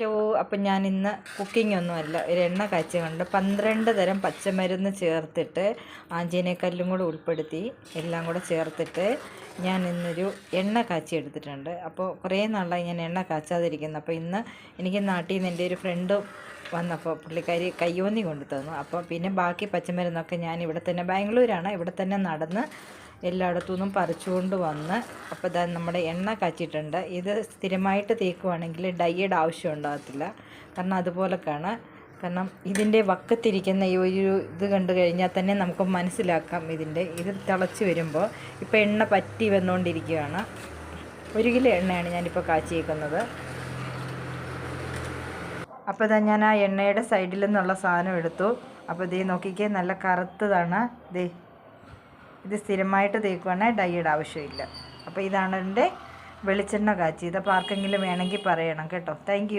Hello അപ്പം ഞാൻ ഇന്ന് കുക്കിംഗ് ഒന്നുമല്ല ഒരു എണ്ണ കാച്ചി കൊണ്ട് പന്ത്രണ്ട് തരം പച്ചമരുന്ന് ചേർത്തിട്ട് ആഞ്ചേനക്കല്ലും കൂടെ ഉൾപ്പെടുത്തി എല്ലാം കൂടെ ചേർത്തിട്ട് ഞാൻ ഇന്നൊരു എണ്ണ കാച്ചി എടുത്തിട്ടുണ്ട്. അപ്പോൾ കുറേ നാളായി ഞാൻ എണ്ണ കാച്ചാതിരിക്കുന്നു. അപ്പോൾ ഇന്ന് എനിക്ക് നാട്ടിൽ നിന്ന് എന്റെ ഒരു ഫ്രണ്ട് വന്നപ്പോൾ പുള്ളിക്കാരി കയ്യോന്നി കൊണ്ടു തന്നു അപ്പോൾ പിന്നെ ബാക്കി പച്ചമരുന്നൊക്കെ ഞാൻ ഇവിടെ തന്നെ ബാംഗ്ലൂരാണ്. ഇവിടെ തന്നെ നടന്ന് എല്ലായിടത്തു നിന്നും പറിച്ചുകൊണ്ട് വന്ന് അപ്പോൾ ഇതാ നമ്മുടെ എണ്ണ കാച്ചിട്ടുണ്ട് ഇത് സ്ഥിരമായിട്ട് തേക്കുവാണെങ്കിൽ ഡയ്യയുടെ ആവശ്യം ഉണ്ടാകത്തില്ല. കാരണം അതുപോലൊക്കെയാണ്. കാരണം ഇതിന്റെ വക്കത്തിരിക്കുന്ന ഈ ഒരു ഇത് കണ്ടു കഴിഞ്ഞാൽ തന്നെ നമുക്ക് മനസ്സിലാക്കാം ഇതിന്റെ. ഇത് തിളച്ച് വരുമ്പോൾ ഇപ്പോൾ എണ്ണ പറ്റി വന്നുകൊണ്ടിരിക്കുകയാണ്. ഒരു കിലോ എണ്ണയാണ് ഞാനിപ്പോൾ കാച്ചിയേക്കുന്നത്. അപ്പോൾ ഇതാ ഞാൻ ആ എണ്ണയുടെ സൈഡിൽ നിന്നുള്ള സാധനം എടുത്തു. അപ്പോൾ ഇതേ നോക്കിക്കേ നല്ല കറുത്തതാണ്. ദേ ഇത് സ്ഥിരമായിട്ട് തേക്കുവാണെങ്കിൽ ഡൈയുടെ ആവശ്യമില്ല. അപ്പോൾ ഇതാണ് എന്റെ വെളിച്ചെണ്ണ കാച്ചി. ഇതപ്പോൾ ആർക്കെങ്കിലും വേണമെങ്കിൽ പറയണം കേട്ടോ. താങ്ക്